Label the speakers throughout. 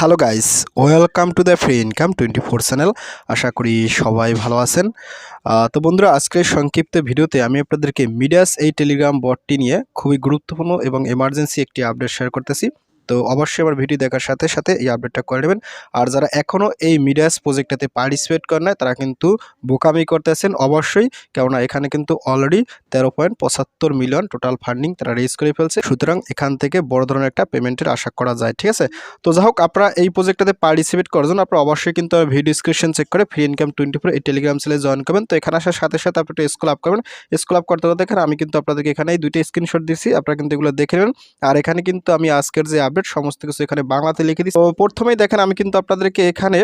Speaker 1: Hello guys, welcome to the free income twenty four channel. আশা করি সবাই ভালো আছেন। তো বন্ধুরা, আজকের সংক্ষিপ্ত ভিডিওতে আমি আপনাদেরকে মিডিয়াস এই টেলিগ্রাম বটটি নিয়ে খুবই গুরুত্বপূর্ণ এবং এমার্জেন্সি একটি আপডেট শেয়ার করতেছি। তো অবশ্যই আমার ভিডিও দেখার সাথে সাথে এই আপডেটটা করে নেবেন। আর যারা এখনও এই মিডিয়াস প্রজেক্টটাতে পার্টিসিপেট করেন না তারা কিন্তু বোকামি করতেছেন অবশ্যই, কেননা এখানে কিন্তু অলরেডি তেরো পয়েন্ট পঁচাত্তর মিলিয়ন টোটাল ফান্ডিং তারা রেজ করে ফেলছে। সুতরাং এখান থেকে বড় ধরনের একটা পেমেন্টের আশা করা যায়, ঠিক আছে? তো যাই হোক, আপনারা এই প্রজেক্টটাতে পার্টিসিপেট করার জন্য আপনারা অবশ্যই কিন্তু ভিডিও ডিসক্রিপশন চেক করে ফ্রি ইনকাম টোয়েন্টি ফোর এই টেলিগ্রাম সেলে জয়েন করবেন। তো এখানে আসার সাথে সাথে আপনি একটা স্কুল আপ করবেন। স্কুল আপ করতে করতে আমি কিন্তু আপনাদেরকে এখানে দুইটা স্ক্রিনশট দিচ্ছি আপনারা কিন্তু এগুলো দেখে নেবেন। আর এখানে কিন্তু আমি আজকের যে আপডেট সমস্ত কিছু এখানে বাংলাতে লিখে দিচ্ছি। তো প্রথমেই দেখেন আমি কিন্তু আপনাদেরকে এখানে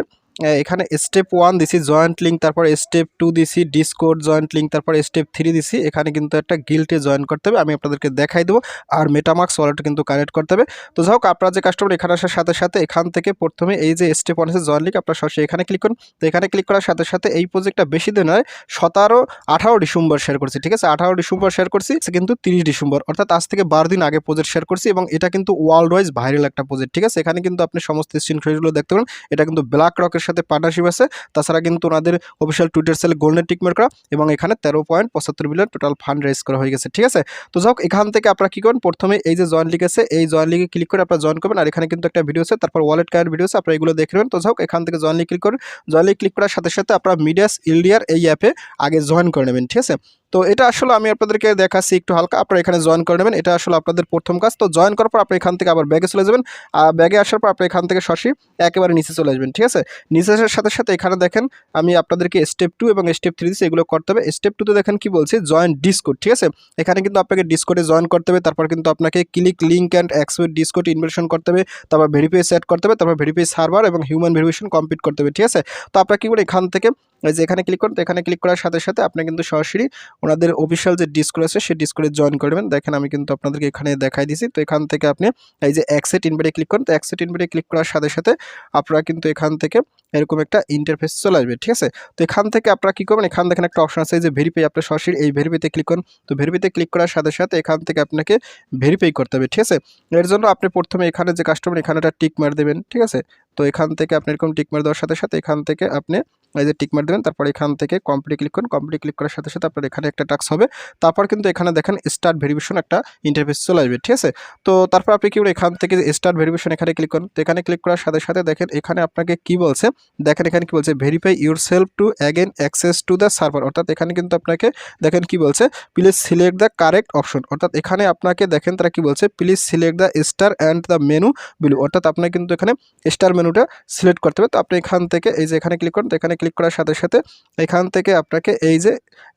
Speaker 1: এখানে স্টেপ ওয়ান দিছি জয়েন্ট লিঙ্ক তারপর স্টেপ টু দিছি ডিসকোড জয়েন্ট লিঙ্ক তারপর স্টেপ থ্রি দিছি। এখানে কিন্তু একটা গিল্টে জয়েন করতে হবে, আমি আপনাদেরকে দেখাই দেবো। আর মেটামার্কস ওয়ালেট কিন্তু কানেক্ট করতে হবে। তো যাই হোক, আপনারা যে কাস্টমার এখানে আসার সাথে সাথে এখান থেকে প্রথমে এই যে স্টেপ ওয়ান আছে জয়েন লিঙ্ক আপনার সরাসরি এখানে ক্লিক করুন। তো এখানে ক্লিক করার সাথে সাথে এই প্রজেক্টটা বেশি দিন নয়, সতেরো, আঠারো ডিসেম্বর শেয়ার করছি, ঠিক আছে? আঠারো ডিসেম্বর শেয়ার করছি কিন্তু তিরিশ ডিসেম্বর, অর্থাৎ আজ থেকে বারো দিন আগে প্রজেক্ট শেয়ার করছি এবং এটা কিন্তু ওয়ার্ল্ড ওয়াইজ ভাইরাল একটা প্রজেক্ট ঠিক আছে? এখানে কিন্তু আপনি সমস্ত স্ক্রিনশটগুলো দেখতে পারেন। এটা কিন্তু ব্ল্যাক রকের সাথে পার্টনারশিপ আছে। তাছাড়া কিন্তু ওনাদের অফিসিয়াল টুইটার সেলে গোল্ডেন টিকমার করা এবং এখানে তেরো পয়েন্ট পঁচাত্তর মিলিয়ন টোটাল ফান্ড রেজ করা হয়ে গেছে, ঠিক আছে? তো যাই হোক, এখান থেকে আপনারা কী করবেন? প্রথমে এই যে জয়েন লিগ আছে, এই জয়েন লিগে ক্লিক করে আপনারা জয়েন করবেন। আর এখানে কিন্তু একটা ভিডিও আছে, তারপর ওয়ালেট কার্ড ভিডিও আছে, আপনারা এগুলো দেখবেন তো যাই হোক, এখান থেকে জয়েন লিগ ক্লিক করুন। জয়েন লিগ ক্লিক করার সাথে সাথে আপনারা মিডিয়াস ইন্ডিয়ার এই অ্যাপে আগে জয়েন করে নেবেন, ঠিক আছে? তো এটা আসলে আমি আপনাদেরকে দেখাচ্ছি একটু হালকা, আপনারা এখানে জয়েন করে নেবেন। এটা আসলে আপনাদের প্রথম কাজ। তো জয়েন করার পর আপনি এখান থেকে আবার ব্যাগে চলে যাবেন। আর ব্যাগে আসার পর আপনি এখান থেকে সরাসরি একেবারে নিচে চলে আসবেন, ঠিক আছে? নিচে আসার সাথে সাথে এখানে দেখেন, আমি আপনাদেরকে স্টেপ টু এবং স্টেপ থ্রি দিচ্ছি, এগুলো করতে হবে। স্টেপ টুতে দেখেন কি বলছে? জয়েন ডিসকোড ঠিক আছে? এখানে কিন্তু আপনাকে ডিসকোডে জয়েন করতে হবে। তারপর কিন্তু আপনাকে click link and accept Discord invitation করতে হবে। তারপর ভেরিফাই সেট করতে হবে। তারপর ভেরিফাই সার্ভার এবং হিউম্যান ভেরিফিকেশন কমপ্লিট করতে হবে, ঠিক আছে? তো আপনারা কী করে এখান থেকে যে এখানে ক্লিক করুন, তো এখানে ক্লিক করার সাথে সাথে আপনি কিন্তু সরাসরি ওনাদের অফিসিয়াল যে ডিসকোড আছে সেই ডিসকোডে জয়েন করবেন দেখেন আমি কিন্তু আপনাদেরকে এখানে দেখাই দিছি। তো এখান থেকে আপনি এই যে অ্যাক্সেট ইনভাইটে ক্লিক করুন। তো অ্যাক্সেট ইনভাইটে ক্লিক করার সাথে সাথে আপনারা কিন্তু এখান থেকে এরকম একটা ইন্টারফেস চলে আসবে, ঠিক আছে? তো এখান থেকে আপনারা কী করবেন? এখান দেখেন একটা অপশন আছে যে ভেরিফাই আপনার সরাসরি এই ভেরিফাইতে ক্লিক করুন। তো ভেরিফাইতে ক্লিক করার সাথে সাথে এখান থেকে আপনাকে ভেরিফাই করতে হবে, ঠিক আছে? এর জন্য আপনি প্রথমে এখানে যে কাস্টমার এখানে একটা টিক মার দেবেন, ঠিক আছে? তো এখান থেকে আপনি এরকম টিক মার দেওয়ার সাথে সাথে এখান থেকে আপনি এই যে টিক মার দেবেন তারপর এখান থেকে কমপ্লিট ক্লিক করুন। কমপ্লিট ক্লিক করার সাথে সাথে আপনার এখানে একটা টাক্স হবে। তারপর কিন্তু এখানে দেখেন স্টার্ট ভেরিফিকেশন একটা ইন্টারফেস চলে আসবে, ঠিক আছে? তো তারপর আপনি কি এখান থেকে স্টার্ট ভেরিফিকেশন এখানে ক্লিক করুন। তো এখানে ক্লিক করার সাথে সাথে দেখেন এখানে আপনাকে কি বলছে? দেখেন এখানে কি বলছে verify yourself to again access to the server অর্থাৎ এখানে কিন্তু আপনাকে দেখেন কি বলছে please select the correct option অর্থাৎ এখানে আপনাকে দেখেন তারা কি বলছে please select the star and the menu below অর্থাৎ আপনাকে কিন্তু এখানে স্টার মেনুটা সিলেক্ট করতে হবে। তো আপনি এখান থেকে এই যে এখানে ক্লিক করুন, তো এখানে ক্লিক করার সাথে সাথে এখান থেকে আপনাকে এই যে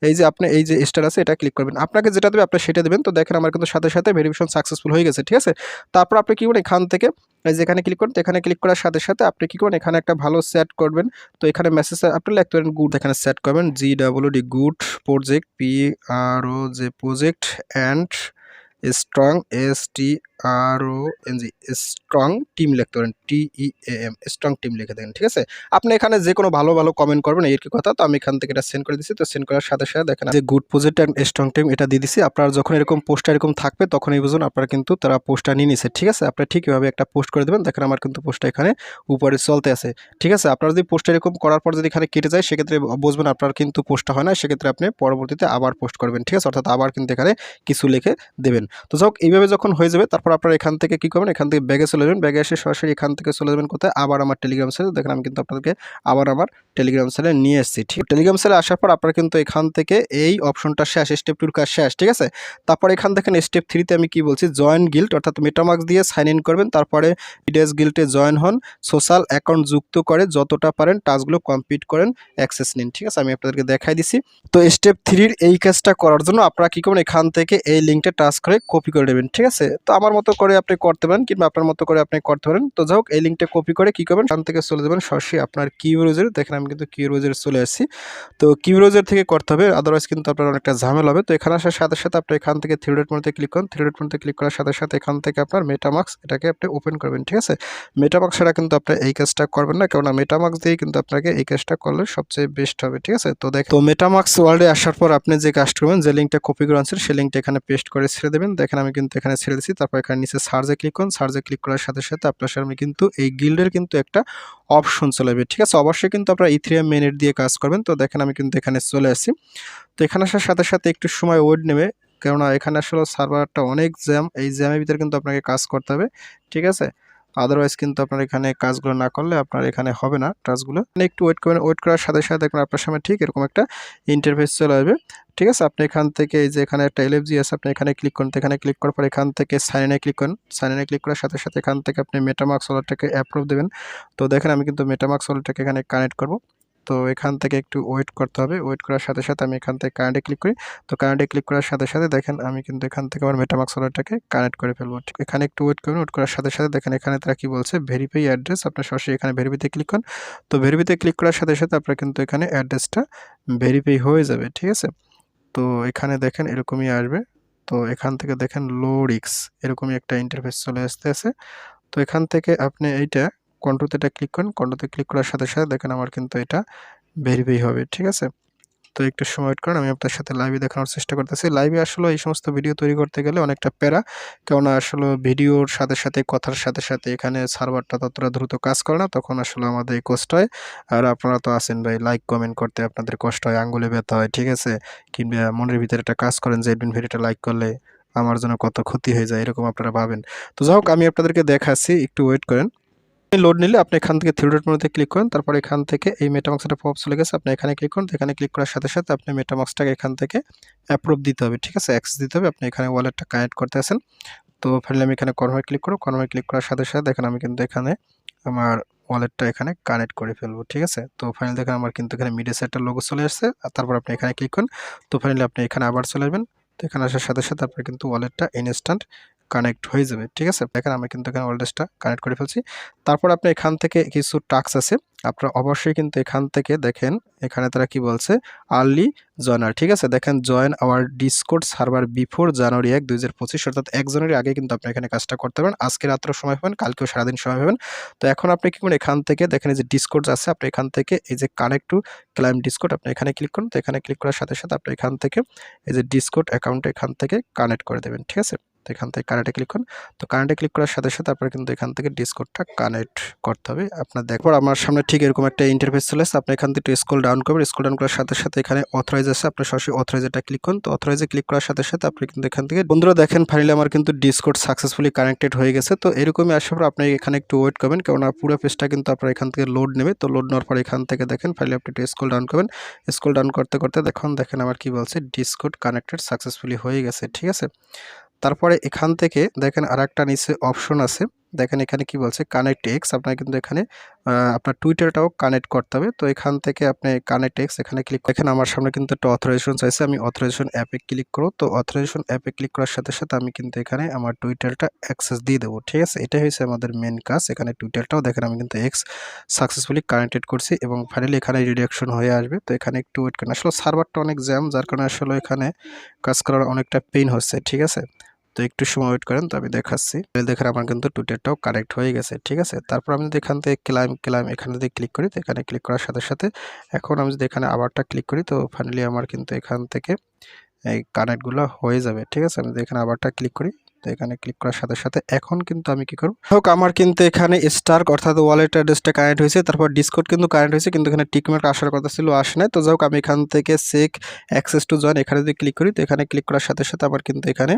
Speaker 1: এই যে আপনি এই যে স্টার আছে এটা ক্লিক করবেন। আপনাকে যেটা দেবে আপনি সেটা দেবেন। তো দেখেন আমার কিন্তু সাথে সাথে ভেরিফিকেশন সাকসেসফুল হয়ে গেছে, ঠিক আছে? তারপর আপনি কী করবেন? এখান থেকে এই যে এখানে ক্লিক করুন, তো এখানে ক্লিক করার সাথে সাথে আপনি কি করবেন? এখানে একটা ভালো সেট করবেন। তো এখানে মেসেজ আপনি লিখতে পারেন গুড এখানে সেট করবেন। G W D good project P R O যে project and strong S T R O N G strong team লিখতে পারেন T E M strong team লিখে দেন, ঠিক আছে? আপনি এখানে যে কোনো ভালো ভালো কমেন্ট করবেন, এই কি কথা, তো আমি এখান থেকে এটা সেন্ড করে দিচ্ছি তো সেন্ড করার সাথে সাথে দেখেন যে good project and strong team এটা দিয়ে দিচ্ছি আপনার যখন এরকম পোস্টটা এরকম থাকবে তখনই বুঝুন আপনারা কিন্তু তারা পোস্টটা নিয়ে নিছে, ঠিক আছে? আপনি ঠিক এভাবে একটা পোস্ট করে দেবেন, দেখেন আমার কিন্তু পোস্টটা এখানে উপরে চলতে আছে, ঠিক আছে? আপনার যদি পোস্টটা এরকম করার পর যদি এখানে কেটে যায়, সেক্ষেত্রে বুঝবেন আপনার কিন্তু পোস্টটা হয় না, সেক্ষেত্রে আপনি পরবর্তীতে আবার পোস্ট করবেন, ঠিক আছে? অর্থাৎ আবার কিন্তু এখানে কিছু লিখে দেবেন। তো যাক এইভাবে যখন হয়ে যাবে, তারপর আপনারা এখান থেকে কী করবেন? এখান থেকে ব্যাগে চলে যাবেন। ব্যাগে এসে সরাসরি এখান থেকে চলে যাবেন কোথায়? আবার আমার টেলিগ্রাম সেলে দেখেন, আমি কিন্তু আপনাদেরকে আবার আমার টেলিগ্রাম সেলে নিয়ে এসেছি, ঠিক? টেলিগ্রাম সেলে আসার পর আপনারা কিন্তু এখান থেকে এই অপশনটা শেষ স্টেপ টুর কাজ শেষ, ঠিক আছে? তারপর এখান দেখেন স্টেপ থ্রিতে আমি কি বলছি? জয়েন গিল্ড অর্থাৎ মেটামার্ক্স দিয়ে সাইন ইন করবেন। তারপরে ইডিএস গিল্ডে জয়েন হন। সোশ্যাল অ্যাকাউন্ট যুক্ত করে যতটা পারেন টাস্কগুলো কমপ্লিট করেন অ্যাক্সেস নিন, ঠিক আছে? আমি আপনাদেরকে দেখাই দিছি। তো স্টেপ থ্রির এই কাজটা করার জন্য আপনারা কী করবেন? এখান থেকে এই লিঙ্কটা টাচ করে কপি করে নেবেন, ঠিক আছে? তো আমার মতো করে আপনি করতে পারেন কিংবা আপনার মতো করে আপনি করতে পারেন। তো যাই হোক, এই লিঙ্কটা কপি করে কী করবেন? এখান থেকে চলে যাবেন সরাসরি আপনার কিউরোজের দেখেন, আমি কিন্তু কিউরোজের চলে আসছি। তো কিউরোজের থেকে করতে হবে। আদারওয়াইজ কিন্তু আপনার অনেকটা ঝামেলা হবে। তো এখানে আসার সাথে সাথে আপনি এখান থেকে থ্রি ডট মধ্যে ক্লিক করুন। থ্রি ডট মধ্যে ক্লিক করার সাথে সাথে এখান থেকে আপনার মেটামার্ক্স এটাকে আপনি ওপেন করবেন, ঠিক আছে? মেটামার্ক্স ছাড়া কিন্তু আপনি এই কাজটা করবেন না। কেননা মেটামার্ক্স দিয়ে কিন্তু আপনাকে এই কাজটা করলে সবচেয়ে বেস্ট হবে, ঠিক আছে? তো দেখ তো মেটামার্ক্স ওয়ার্ল্ডে আসার পর আপনি যে কাজটা করবেন, যে লিঙ্কটা কপি করে আনছেন, সেই লিঙ্কটা এখানে পেস্ট করে ছেড়ে দেবেন। নেবেন দেখেন আমি কিন্তু এখানে ছেড়ে দিচ্ছি তারপর এখানে নিচে সার্জে ক্লিক করুন। সার্জে ক্লিক করার সাথে সাথে আপনার সামনে কিন্তু এই গিল্ডের কিন্তু একটা অপশন চলে যাবে ঠিক আছে? অবশ্যই কিন্তু আপনারা ইথ্রিয়াম মেনেট দিয়ে কাজ করবেন। তো দেখেন আমি কিন্তু এখানে চলে আসি তো এখানে আসার সাথে সাথে একটু সময় ওয়েট নেবে। কেননা এখানে আসলে সার্ভারটা অনেক জ্যাম এই জ্যামের ভিতরে কিন্তু আপনাকে কাজ করতে হবে। ঠিক আছে? আদারওয়াইজ কিন্তু আপনার এখানে কাজগুলো না করলে আপনার এখানে হবে না টাচগুলো একটু ওয়েট করবেন ওয়েট করার সাথে সাথে দেখবেন আপনার সামনে ঠিক এরকম একটা ইন্টারফেস চলে আসবে। ঠিক আছে? আপনি এখান থেকে এই যে এখানে একটা এলএফজি আছে আপনি এখানে ক্লিক করুন, এখানে ক্লিক করার পর এখান থেকে সাইন ইনে ক্লিক করুন। সাইন ইনে ক্লিক করার সাথে সাথে এখান থেকে আপনি মেটামার্কস ওয়ালেটটাকে অ্যাপ্রুভ দেবেন। তো দেখেন আমি কিন্তু মেটামার্কস ওয়ালেটটাকে এখানে কানেক্ট করব। তো এখান থেকে একটু ওয়েট করতে হবে। ওয়েট করার সাথে সাথে আমি এখান থেকে কারেন্টে ক্লিক করি। তো কারেন্টে ক্লিক করার সাথে সাথে দেখেন আমি কিন্তু এখান থেকে আমার মেটামার্কস ওয়ালেটটাকে কানেক্ট করে ফেলব। এখানে একটু ওয়েট করুন ওয়েট করার সাথে সাথে দেখেন এখানে তারা কি বলছে? ভেরিফাই অ্যাড্রেস আপনার সরাসরি এখানে ভেরিফিতে ক্লিক করুন। তো ভেরিফিতে ক্লিক করার সাথে সাথে আপনার কিন্তু এখানে অ্যাড্রেসটা ভেরিফাই হয়ে যাবে, ঠিক আছে? তো এখানে দেখেন এরকমই আসবে। তো এখান থেকে দেখেন লো রিক্স এরকমই একটা ইন্টারফেস চলে আসতে আছে। তো এখান থেকে আপনি এইটা কন্ট্রোতে এটা ক্লিক করেন কন্ট্রোতে ক্লিক করার সাথে সাথে দেখেন আমার কিন্তু এটা ভেরিফাই হবে, ঠিক আছে? তো একটু সময় ওয়েট করেন, আমি আপনার সাথে লাইভে দেখানোর চেষ্টা করতেছি। লাইভে আসলে এই সমস্ত ভিডিও তৈরি করতে গেলে অনেকটা প্যারা, কেননা আসলে ভিডিওর সাথে সাথে, কথার সাথে সাথে এখানে সার্ভারটা ততটা দ্রুত কাজ করে না, তখন আসলে আমাদের এই কষ্ট হয়। আর আপনারা তো আছেন ভাই লাইক কমেন্ট করতে আপনাদের কষ্ট হয়, আঙ্গুলে ব্যথা হয়, ঠিক আছে? কিংবা মনের ভিতরে একটা কাজ করেন, যে এডমিন ভিডিওটা লাইক করলে আমার জন্য কত ক্ষতি হয়ে যায়, এরকম আপনারা ভাবেন। তো যাই হোক, আমি আপনাদেরকে দেখাচ্ছি, একটু ওয়েট করেন। লোড নিলে আপনি এখান থেকে থ্রি ডট মধ্যে ক্লিক করেন, তারপর এখান থেকে এই মেটামাক্সটা পপ চলে গেছে, আপনি এখানে ক্লিক করুন এখানে ক্লিক করার সাথে সাথে আপনি মেটামাক্সটাকে এখান থেকে অ্যাপ্রুভ দিতে হবে, ঠিক আছে? অ্যাক্সেস দিতে হবে, আপনি এখানে ওয়ালেটটা কানেক্ট করতে আসেন তো ফাইনালি আমি এখানে কনভার্ট ক্লিক করব কনভার্ট ক্লিক করার সাথে সাথে দেখেন আমি কিন্তু এখানে আমার ওয়ালেটটা এখানে কানেক্ট করে ফেলব, ঠিক আছে? তো ফাইনালি দেখেন আমার কিন্তু এখানে মিডিয়া সেটটার লোগো চলে আসছে, আর তারপর আপনি এখানে ক্লিক করুন, তো ফাইনালি আপনি এখানে আবার চলে আসবেন। তো এখানে আসার সাথে সাথে আপনার কিন্তু ওয়ালেটটা ইনস্ট্যান্ট কানেক্ট হয়ে যাবে, ঠিক আছে? দেখেন আমি কিন্তু এখানে ওয়ালেটটা কানেক্ট করে ফেলছি। তারপর আপনি এখান থেকে কিছু টাক্স আছে, আপনারা অবশ্যই কিন্তু এখান থেকে দেখেন এখানে তারা কি বলছে? আর্লি জয়নার ঠিক আছে? দেখেন join our Discord server before January এক, দুই হাজার পঁচিশ, অর্থাৎ এক জানুয়ারি আগে কিন্তু আপনি এখানে কাজটা করতে পারেন আজকে রাত্র সময় পাবেন, কালকেও সারাদিন সময় পাবেন। তো এখন আপনি কি করুন, এখান থেকে দেখেন এই যে ডিসকোড আছে, আপনি এখান থেকে এই যে কানেক্ট টু ক্লাইম ডিসকোড আপনি এখানে ক্লিক করুন। তো এখানে ক্লিক করার সাথে সাথে আপনি এখান থেকে এই যে ডিসকোড অ্যাকাউন্ট এখান থেকে কানেক্ট করে দেবেন, ঠিক আছে? তো এখান থেকে কারেন্টে ক্লিক করুন। তো কারেন্টে ক্লিক করার সাথে সাথে আপনার কিন্তু এখান থেকে ডিসকোডটা কানেক্ট করতে হবে। আপনার দেখবার আমার সামনে ঠিক এরকম একটা ইন্টারফেস চলে আসছে আপনি এখান থেকে স্কুল ডাউন করবেন। স্কুল ডাউন করার সাথে সাথে এখানে অথরাইজ আছে। আপনি সরাসরি অথরাইজেটা ক্লিক করুন। তো অথরাইজে ক্লিক করার সাথে সাথে আপনি কিন্তু এখান থেকে বন্ধুরা দেখেন ফাইনালি আমার কিন্তু ডিসকোড সাকসেসফুলি কানেক্টেড হয়ে গেছে। তো এরকমই আসার পর আপনি এখানে একটু ওয়েট করবেন। কেননা পুরো পেজটা কিন্তু আপনার এখান থেকে লোড নেবে। তো লোড নেওয়ার পর এখান থেকে দেখেন ফাইনালি আপনি একটু স্কুল ডাউন করবেন। স্কুল ডাউন করতে করতে দেখুন, দেখেন আমার কি বলছে? ডিসকোড কানেক্টেড সাকসেসফুলি হয়ে গেছে। ঠিক আছে? তারপরে এখান থেকে দেখেন আর একটা নিচে অপশন আছে। দেখেন এখানে কি বলছে কানেক্ট এক্স আপনার কিন্তু এখানে আপনার টুইটারটাও কানেক্ট করতে হবে। তো এখান থেকে আপনি কানেক্ট এক্স এখানে ক্লিক দেখেন আমার সামনে কিন্তু একটা অথরাইজেশন চাইছে। আমি অথরাইজেশন অ্যাপে ক্লিক করো তো অথরাইজেশন অ্যাপে ক্লিক করার সাথে সাথে আমি কিন্তু এখানে আমার টুইটারটা অ্যাক্সেস দিয়ে দেবো। ঠিক আছে? এটাই হয়েছে আমাদের মেন কাজ। এখানে টুইটারটাও দেখেন আমি কিন্তু এক্স সাকসেসফুলি কানেক্টেড করছি এবং ফাইনালি এখানে রিডাকশন হয়ে আসবে। তো এখানে একটু ওয়েট করেন। আসলে সার্ভারটা অনেক জ্যাম যার কারণে আসলে এখানে কাজ করার অনেকটা পেইন হচ্ছে। ঠিক আছে? তো একটু সময় ওয়েট করেন তো আমি দেখাচ্ছি। দেখেন আমার কিন্তু টুইটারটাও কারেক্ট হয়ে গেছে, ঠিক আছে? তারপর আমি যদি এখান থেকে ক্লাইম ক্লাইম এখানে যদি ক্লিক করি, তো এখানে ক্লিক করার সাথে সাথে এখন আমি যদি এখানে আবারটা ক্লিক করি, তো ফাইনালি আমার কিন্তু এখান থেকে এই কানেক্টগুলো হয়ে যাবে, ঠিক আছে? আমি যদি এখানে আবারটা ক্লিক করি তো এখানে ক্লিক করার সাথে সাথে এখন কিন্তু আমি কি করব? হোক, আমার কিন্তু এখানে স্টার্ক অর্থাৎ ওয়ালেট অ্যাড্রেসটা কানেক্ট হয়েছে, তারপর ডিসকোড কিন্তু কানেক্ট হয়েছে, কিন্তু এখানে টিকমার্ক আসার কথা ছিল, আসে না তো যাই আমি এখান থেকে সেক অ্যাক্সেস টু জয়েন এখানে যদি ক্লিক করি, তো এখানে ক্লিক করার সাথে সাথে আবার কিন্তু এখানে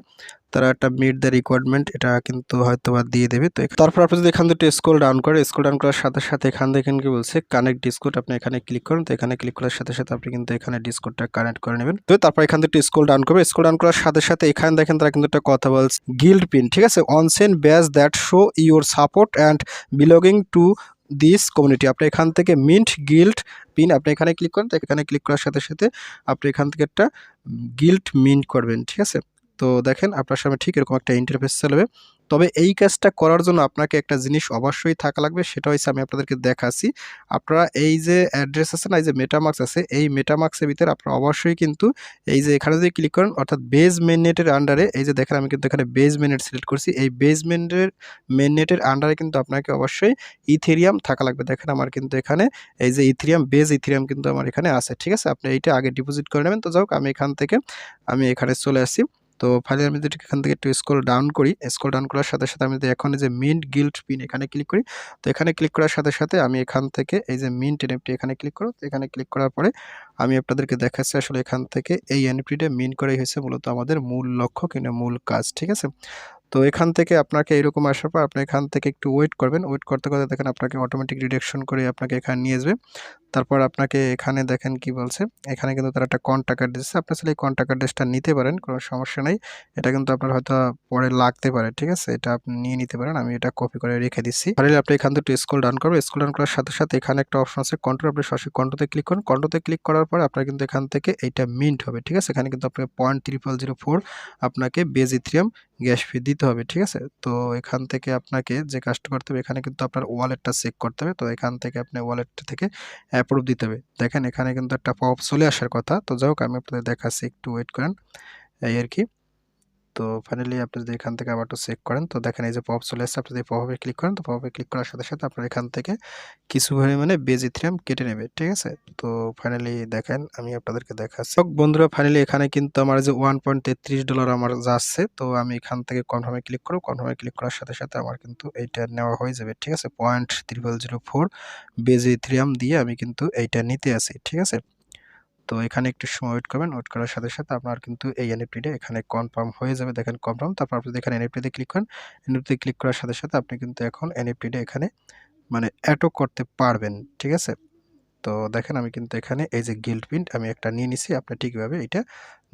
Speaker 1: তারা একটা মিট দ্য রিকোয়ারমেন্ট এটা কিন্তু হয়তো বা দিয়ে দেবে। তো তারপর আপনি যদি এখান থেকে স্ক্রল ডাউন করে স্ক্রল ডাউন করার সাথে সাথে এখান থেকে কি বলছে? কানেক্ট ডিসকোড আপনি এখানে ক্লিক করুন, তো এখানে ক্লিক করার সাথে সাথে আপনি কিন্তু এখানে ডিসকোডটা কানেক্ট করে নেবেন। তো তারপর এখান থেকে স্ক্রল ডাউন করবে স্ক্রল ডাউন করার সাথে সাথে এখানে দেখেন তারা কিন্তু একটা কথা বলছে গিল্ড পিন ঠিক আছে? অনসেন badge that show your support and belonging to this community আপনি এখান থেকে মিন্ট গিল্ড পিন আপনি এখানে ক্লিক করেন, তো এখানে ক্লিক করার সাথে সাথে আপনি এখান থেকে একটা গিল্ড মিন্ট করবেন, ঠিক আছে? তো দেখেন আপনার সামনে ঠিক এরকম একটা ইন্টারফেস চলবে তবে এই কাজটা করার জন্য আপনাকে একটা জিনিস অবশ্যই থাকা লাগবে, সেটা হচ্ছে আমি আপনাদেরকে দেখাচ্ছি। আপনারা এই যে অ্যাড্রেস আছে না, এই যে মেটামার্কস আছে, এই মেটামার্কসের ভিতরে আপনারা অবশ্যই কিন্তু এই যে এখানে যদি ক্লিক করেন, অর্থাৎ বেজ মেননেটের আন্ডারে এই যে দেখেন আমি কিন্তু এখানে বেজ মেননেট সিলেক্ট করছি, এই বেজ মেনের মেননেটের আন্ডারে কিন্তু আপনাকে অবশ্যই ইথেরিয়াম থাকা লাগবে। দেখেন আমার কিন্তু এখানে এই যে ইথেরিয়াম বেজ ইথেরিয়াম কিন্তু আমার এখানে আছে, ঠিক আছে? আপনি এইটা আগে ডিপোজিট করে নেবেন। তো যাই আমি এখান থেকে, আমি এখানে চলে আসছি। তো ফাইলে আমি যদি এখান থেকে একটু স্ক্রল ডাউন করি স্ক্রল ডাউন করার সাথে সাথে আমি যদি এখন যে মিন্ট গিল্ড পিন এখানে ক্লিক করি, তো এখানে ক্লিক করার সাথে সাথে আমি এখান থেকে এই যে মিন্ট এনএফটি এখানে ক্লিক করো, তো এখানে ক্লিক করার পরে আমি আপনাদেরকে দেখাচ্ছি আসলে এখান থেকে এই এনএফটিটা মিন করাই হয়েছে মূলত আমাদের মূল লক্ষ্য কিংবা মূল কাজ, ঠিক আছে? তো এখান থেকে আপনাকে এরকম আসার পর আপনি এখান থেকে একটু ওয়েট করবেন। ওয়েট করতে করতে দেখেন আপনাকে অটোমেটিক ডিডাকশন করে আপনাকে এখানে নিয়ে আসবে। তারপর আপনাকে এখানে দেখেন কি বলছে, এখানে কিন্তু তারা একটা কন্ট্যাক্ট অ্যাড্রেস আপনি আসলে এই কন্ট্যাক্ট অ্যাড্রেসটা নিতে পারেন, কোনো সমস্যা নেই। এটা কিন্তু আপনার হয়তো পরে লাগতে পারে, ঠিক আছে? এটা আপনি নিয়ে নিতে পারেন, আমি এটা কপি করে রেখে দিচ্ছি। তাহলে আপনি এখান থেকে স্কুল ডান করবেন। স্কুল ডান করার সাথে সাথে এখানে একটা অপশন আছে কন্ট্রোল আপনি সরাসরি কন্ট্রোতে ক্লিক করুন। কন্ট্রোতে ক্লিক করার পর আপনার কিন্তু এখান থেকে এইটা মিন্ট হবে, ঠিক আছে? এখানে কিন্তু আপনাকে পয়েন্ট ত্রিপল জিরো ফোর আপনাকে বেজ ইথ্রিয়াম গ্যাস ফি দিতে হবে, ঠিক আছে? তো এখান থেকে আপনাকে যে কাজটা করতে হবে, এখানে কিন্তু আপনার ওয়ালেটটা চেক করতে হবে। তো এখান থেকে আপনি ওয়ালেটটা থেকে অ্যাপ্রুভ দিতে হবে। দেখেন এখানে কিন্তু একটা পপ চলে আসার কথা। তো যাই হোক, আমি আপনাদের দেখাচ্ছি, একটু ওয়েট করেন। এই আর কি। তো ফাইনালি আপনি যদি এখান থেকে আবার একটু চেক করেন, তো দেখেন এই যে পপ চলে আসছে আপনি যদি পপে ক্লিক করেন, তো পপে ক্লিক করার সাথে সাথে আপনার এখান থেকে কিছু পরিমাণে বেজ ইথ্রিয়াম কেটে নেবে, ঠিক আছে? তো ফাইনালি দেখেন, আমি আপনাদেরকে দেখাচ্ছি। বন্ধুরা ফাইনালি এখানে কিন্তু আমার যে ওয়ান পয়েন্ট তেত্রিশ ডলার আমার যাচ্ছে, তো আমি এখান থেকে কনফার্মে ক্লিক করব। কনফার্মে ক্লিক করার সাথে সাথে আমার কিন্তু এইটা নেওয়া হয়ে যাবে, ঠিক আছে? Point triple zero four base Ethereum দিয়ে আমি কিন্তু এইটা নিতে আসি ঠিক আছে? তো এখানে একটু সময় ওয়েট করবেন। ওয়েট করার সাথে সাথে আপনার কিন্তু এই এনএফটিটা এখানে কনফার্ম হয়ে যাবে। দেখেন কনফার্ম তারপর আপনি এখানে এনএফটিতে ক্লিক করেন এনএফটিতে ক্লিক করার সাথে সাথে আপনি কিন্তু এখন এনএফটিটা এখানে মানে অ্যাটো করতে পারবেন, ঠিক আছে? তো দেখেন আমি কিন্তু এখানে এই যে গিল্ড প্রিন্ট আমি একটা নিয়ে নিছি, আপনি ঠিকভাবে এটা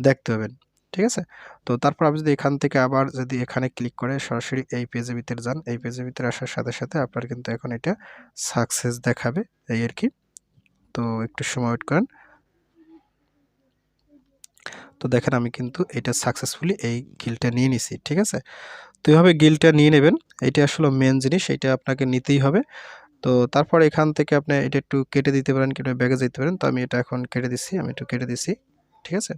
Speaker 1: দেখতে পাবেন, ঠিক আছে? তো তারপর আপনি যদি এখান থেকে আবার যদি এখানে ক্লিক করে সরাসরি এই পেজের ভিতরে যান, এই পেজের ভিতরে আসার সাথে সাথে আপনার কিন্তু এখন এটা সাকসেস দেখাবে, এই আর কি। তো একটু সময় ওয়েট করেন। তো দেখেন আমি কিন্তু এটা সাকসেসফুলি এই গিলটা নিয়ে নিছি, ঠিক আছে? তো এইভাবে গিলটা নিয়ে নেবেন, এটা আসলে মেন জিনিস, এটা আপনাকে নিতেই হবে। তো তারপর এখান থেকে আপনি এটা একটু কেটে দিতে পারেন, কিংবা ব্যাগে যেতে পারেন। তো আমি এটা এখন কেটে দিচ্ছি আমি একটু কেটে দিচ্ছি ঠিক আছে?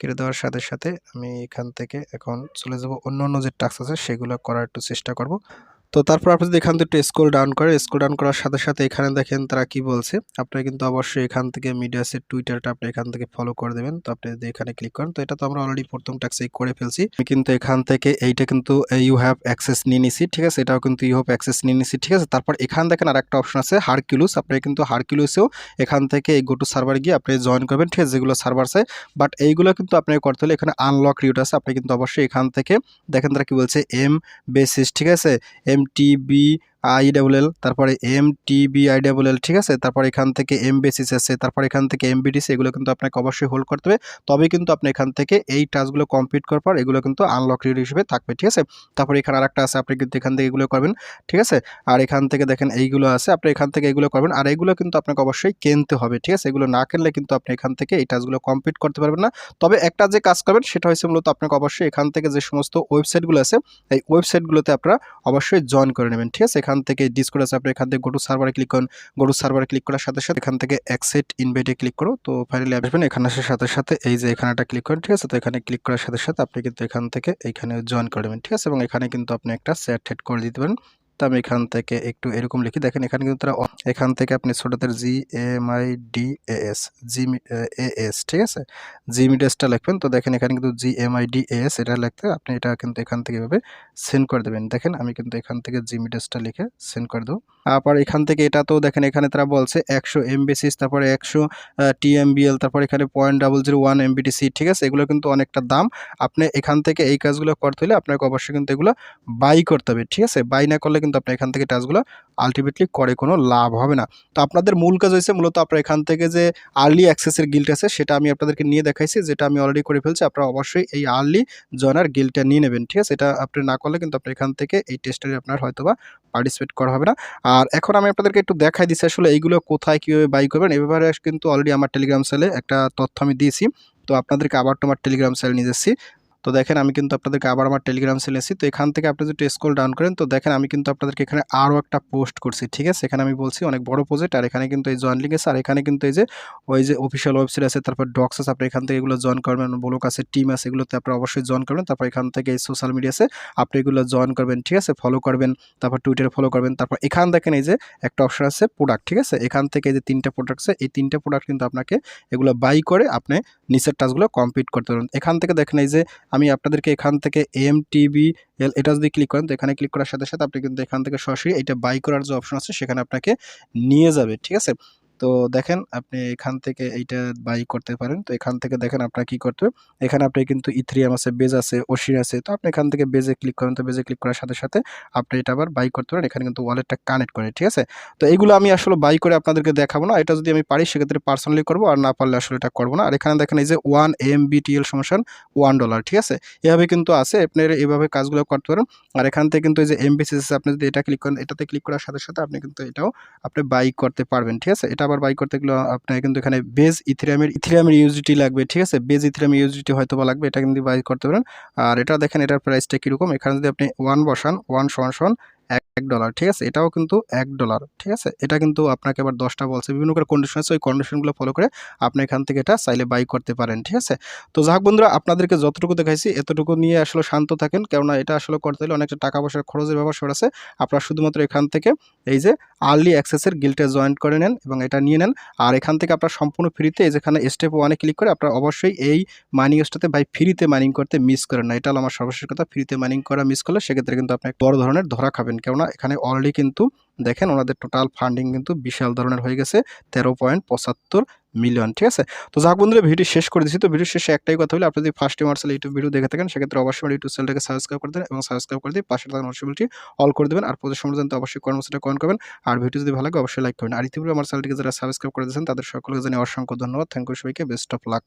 Speaker 1: কেটে দেওয়ার সাথে সাথে আমি এখান থেকে এখন চলে যাব। অন্য অন্য যে টাস্ক আছে, সেগুলো করার একটু চেষ্টা করব। তো তারপর আপনি যদি এখান থেকে স্ক্রল ডাউন করে স্ক্রল ডাউন করার সাথে সাথে এখানে দেখেন তারা কি বলছে। আপনারা কিন্তু অবশ্যই এখান থেকে মিডিয়াসের টুইটারটা আপনি এখান থেকে ফলো করে দেবেন। তো আপনি যদি এখানে ক্লিক করেন, তো এটা তো আমরা অলরেডি প্রথম ট্যাক্সেই করে ফেলছি। কিন্তু এখান থেকে এইটা কিন্তু ইউ হ্যাভ অ্যাক্সেস নিয়ে নিছি, ঠিক আছে? এটাও কিন্তু ইউ হ্যাভ অ্যাক্সেস নিয়ে নিছি, ঠিক আছে? তারপর এখান দেখেন আর একটা অপশন আছে হারকিউলুস আপনি কিন্তু হারকিউলুসেও এখান থেকে এই গোটু সার্ভার গিয়ে আপনি জয়েন করবেন, ঠিক আছে? যেগুলো সার্ভার আছে বাট এইগুলো কিন্তু আপনাকে করতে হলে এখানে আনলক রিউট আছে। আপনি কিন্তু অবশ্যই এখান থেকে, দেখেন তারা কি বলছে এম বেসিস ঠিক আছে? M T B I double L, তারপরে M T B I double L, ঠিক আছে? তারপর এখান থেকে এম বেসিস আছে, তারপর এখান থেকে এম বিডিসি এগুলো কিন্তু আপনাকে অবশ্যই হোল্ড করতে হবে। তবে কিন্তু আপনি এখান থেকে এই টাস্কগুলো কমপ্লিট করার পর এগুলো কিন্তু আনলক রিড হিসেবে থাকবে, ঠিক আছে? তারপর এখানে আরেকটা আছে, আপনি কিন্তু এখান থেকে এগুলো করবেন, ঠিক আছে? আর এখান থেকে দেখেন এইগুলো আছে, আপনি এখান থেকে এগুলো করবেন, আর এগুলো কিন্তু আপনাকে অবশ্যই কিনতে হবে, ঠিক আছে? এগুলো না কিনলে কিন্তু আপনি এখান থেকে এই টাস্কগুলো কমপ্লিট করতে পারবেন না। তবে একটা যে কাজ করবেন, সেটা হচ্ছে মূলত আপনাকে অবশ্যই এখান থেকে যে সমস্ত ওয়েবসাইটগুলো আছে, এই ওয়েবসাইটগুলোতে আপনারা অবশ্যই জয়েন করে নেবেন, ঠিক আছে? এখান থেকে ডিসকোড আছে, আপনি এখান থেকে গোটু সার্ভারে ক্লিক করুন। গোটু সার্ভারে ক্লিক করার সাথে সাথে এখান থেকে অ্যাকসেট ইনভাইটে ক্লিক করো। তো ফাইনালি আসবেন এখানে আসার সাথে সাথে এই যে এখানে একটা ক্লিক করেন, ঠিক আছে? তো এখানে ক্লিক করার সাথে সাথে আপনি কিন্তু এখান থেকে এখানে জয়েন করে নেবেন, ঠিক আছে? এবং এখানে কিন্তু আপনি একটা সেট হেড করে দিতে পারেন। তো আমি এখান থেকে একটু এরকম লিখি। দেখেন, এখানে কিন্তু তারা এখান থেকে আপনি ছোটোদের G M, I, D S, G A S, ঠিক আছে? জি মিডিয়াসটা লিখবেন। তো দেখেন, এখানে কিন্তু G, M, I, D S, এটা লিখতে আপনি এটা কিন্তু এখান থেকে এভাবে সেন্ড করে দেবেন। দেখেন, আমি কিন্তু এখান থেকে জি মিডিয়াসটা লিখে সেন্ড করে দেবো। আবার এখান থেকে এটা তো দেখেন, এখানে তারা বলছে একশো এমবিসিস তারপরে একশো টিএমবিএল তারপর এখানে point double zero one MBTC ঠিক আছে? এগুলো কিন্তু অনেকটা দাম। আপনি এখান থেকে এই কাজগুলো করতে হলে আপনাকে অবশ্যই কিন্তু এগুলো বাই করতে হবে, ঠিক আছে? বাই না করলে কিন্তু আপনি এখান থেকে টাচগুলো আলটিমেটলি করে, কোনো লাভ হবে না। তো আপনাদের মূল কাজ হয়েছে মূলত আপনার এখান থেকে যে আর্লি অ্যাক্সেসের গিল্ট আছে, সেটা আমি আপনাদেরকে নিয়ে দেখাইছি, যেটা আমি অলরেডি করে ফেলছি। আপনারা অবশ্যই এই আর্লি জয়নার গিল্টটা নিয়ে নেবেন, ঠিক আছে? এটা আপনি না করলে কিন্তু আপনি এখান থেকে এই টেস্টে আপনার হয়তোবা পার্টিসিপেট করা হবে না। আর এখন আমি আপনাদেরকে একটু দেখাই দিচ্ছি আসলে এইগুলো কোথায় কীভাবে বাই করবেন। এ ব্যাপারে কিন্তু অলরেডি আমার টেলিগ্রাম সেলে একটা তথ্য আমি দিয়েছি। তো আপনাদেরকে আবার তোমার টেলিগ্রাম সেল নিয়ে যাচ্ছি। তো দেখেন আমি কিন্তু আপনাদেরকে আবার আমার টেলিগ্রাম সেল এসেছি। তো এখান থেকে আপনি যদি স্কোল ডাউন করেন, তো দেখেন আমি কিন্তু আপনাদেরকে এখানে আরও একটা পোস্ট করছি, ঠিক আছে? এখানে আমি বলছি অনেক বড় প্রজেক্ট আর এখানে কিন্তু এই জয়েন লিঙ্ক আছে আর এখানে কিন্তু এই যে, ওই যে অফিসিয়াল ওয়েবসাইট আছে, তারপর ডক্স আছে, আপনি এখান থেকে এগুলো জয়েন করবেন ব্লক আছে টিম আছে, এগুলোতে আপনি অবশ্যই জয়েন করবেন, তারপর এখান থেকে এই সোশ্যাল মিডিয়া আছে, আপনি এগুলো জয়েন করবেন, ঠিক আছে? ফলো করবেন, তারপর টুইটারে ফলো করবেন, তারপর এখান দেখেন এই যে একটা অপশন আছে প্রোডাক্ট ঠিক আছে? এখান থেকে এই যে তিনটা প্রোডাক্ট আছে, এই তিনটা প্রোডাক্ট কিন্তু আপনাকে এগুলো বাই করে আপনি নিচের টাচগুলো কমপ্লিট করতে পারবেন। এখান থেকে দেখেন এই যে আমি আপনাদেরকে এখান থেকে এম টিবি এল এটা যদি ক্লিক করেন, তো এখানে ক্লিক করার সাথে সাথে আপনি কিন্তু এখান থেকে সরাসরি এটা বাই করার যে অপশন আছে, সেখানে আপনাকে নিয়ে যাবে, ঠিক আছে? তো দেখেন আপনি এখান থেকে এইটা বাই করতে পারেন। তো এখান থেকে দেখেন আপনার কি করতে হবে। এখানে আপনি কিন্তু ইথ্রিয়াম আছে বেজ আছে ওশির আছে। তো আপনি এখান থেকে বেজে ক্লিক করেন। তো বেজে ক্লিক করার সাথে সাথে আপনি এটা আবার বাই করতে পারেন। এখানে কিন্তু ওয়ালেটটা কানেক্ট করে, ঠিক আছে? তো এইগুলো আমি আসলে বাই করে আপনাদেরকে দেখাবো না। এটা যদি আমি পারি, সেক্ষেত্রে পার্সোনালি করব। আর না পারলে আসলে এটা করব না। আর এখানে দেখেন এই যে ওয়ান এম বিটিএল সমস্যান ওয়ান ডলার ঠিক আছে? এভাবে কিন্তু আছে। আপনার এভাবে কাজগুলো করতে পারেন। আর এখান থেকে কিন্তু এই যে এমবিসিএস আপনি যদি এটা ক্লিক করেন, এটাতে ক্লিক করার সাথে সাথে আপনি কিন্তু এটাও আপনি বাই করতে পারবেন, ঠিক আছে? এটা আবার বাই করতে গেলে আপনার কিন্তু এখানে বেজ ইথিরামের ইথিরামের ইউজিটি লাগবে, ঠিক আছে? বেজ ইথিরামের ইউজিটি হয়তো বা লাগবে, এটা কিন্তু বাই করতে পারেন। আর এটা দেখেন, এটার প্রাইসটা কীরকম? এখানে যদি আপনি ওয়ান বসান ওয়ান সমান সমান এক ডলার ঠিক আছে? এটাও কিন্তু এক ডলার ঠিক আছে? এটা কিন্তু আপনাকে আবার দশটা বলছে, বিভিন্ন করে কন্ডিশন আছে, ওই কন্ডিশনগুলো ফলো করে আপনি এখান থেকে এটা চাইলে বাই করতে পারেন, ঠিক আছে? তো যাক বন্ধুরা, আপনাদেরকে যতটুকু দেখাইছি, এতটুকু নিয়ে আসলে শান্ত থাকেন, কেননা এটা আসলে করতে হলে অনেকটা টাকা পয়সার খরচের ব্যাপার আছে। আপনারা শুধুমাত্র এখান থেকে এই যে আর্লি অ্যাক্সেসের গিল্টে জয়েন করে নেন এবং এটা নিয়ে নেন। আর এখান থেকে আপনার সম্পূর্ণ ফ্রিতে এই যেখানে স্টেপ ওয়ানে ক্লিক করে আপনারা অবশ্যই এই মাইনিং স্টাতে বাই ফ্রিতে মাইনিং করতে মিস করেন না। এটা আমার সর্বশেষ কথা ফ্রিতে মাইনিং করা মিস করলে সেক্ষেত্রে কিন্তু আপনি বড় ধরনের ধরা খাবেন কেননা এখানে অলরেডি কিন্তু দেখেন ওনাদের টোটাল ফান্ডিং কিন্তু বিশাল ধরনের হয়ে গেছে, তেরো পয়েন্ট পঁচাত্তর মিলিয়ন ঠিক আছে? তো যাক বন্ধুরা ভিডিও শেষ করে দিচ্ছি তো ভিডিও শেষে একটাই কথা হলে আপনি যদি ফার্স্ট টাইম আর্সেল ইউটিউব ভিডিও দেখে থাকেন, সেক্ষেত্রে অবশ্যই ইউটিউব চ্যানেলটাকে সাবস্ক্রাইব করে দেন এবং সাবস্ক্রাইব করে দিয়ে পাশে থাকা নোটিফিকেশনটি অল করে দেবেন। আর সময় জানতে অবশ্যই কর্মসূচিটা কমেন্ট করবেন। আর ভিডিও যদি ভালো লাগে, অবশ্যই লাইক করবেন। আর ইতিপূর্বে আমার চ্যানেলটিকে যারা সাবস্ক্রাইব করে দিয়েছেন তাদের সকলকে জানিয়ে অসংখ্য ধন্যবাদ। থ্যাংক ইউ সবাইকে। Best of luck